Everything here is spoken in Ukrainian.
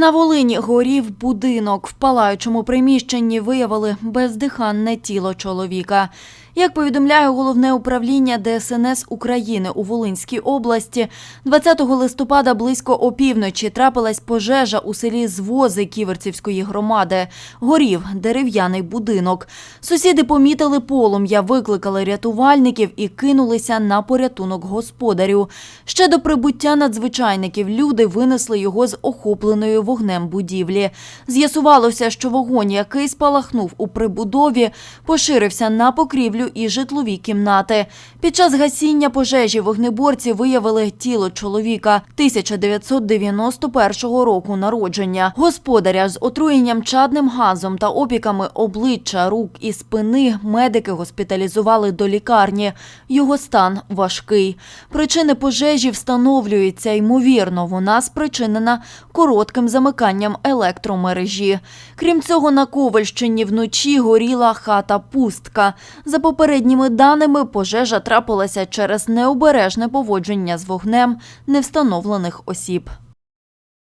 На Волині горів будинок. В палаючому приміщенні виявили бездиханне тіло чоловіка. Як повідомляє головне управління ДСНС України у Волинській області, 20 листопада близько опівночі трапилась пожежа у селі Звози Ківерцівської громади. Горів дерев'яний будинок. Сусіди помітили полум'я, викликали рятувальників і кинулися на порятунок господарю. Ще до прибуття надзвичайників люди винесли його з охопленої вогнем будівлі. З'ясувалося, що вогонь, який спалахнув у прибудові, поширився на покрівлю і житлові кімнати. Під час гасіння пожежі вогнеборці виявили тіло чоловіка 1991 року народження. Господаря з отруєнням чадним газом та опіками обличчя, рук і спини медики госпіталізували до лікарні. Його стан важкий. Причини пожежі встановлюються. Ймовірно, вона спричинена коротким замиканням електромережі. Крім цього, на Ковальщині вночі горіла хата пустка. За попередніми даними, пожежа трапилася через необережне поводження з вогнем невстановлених осіб.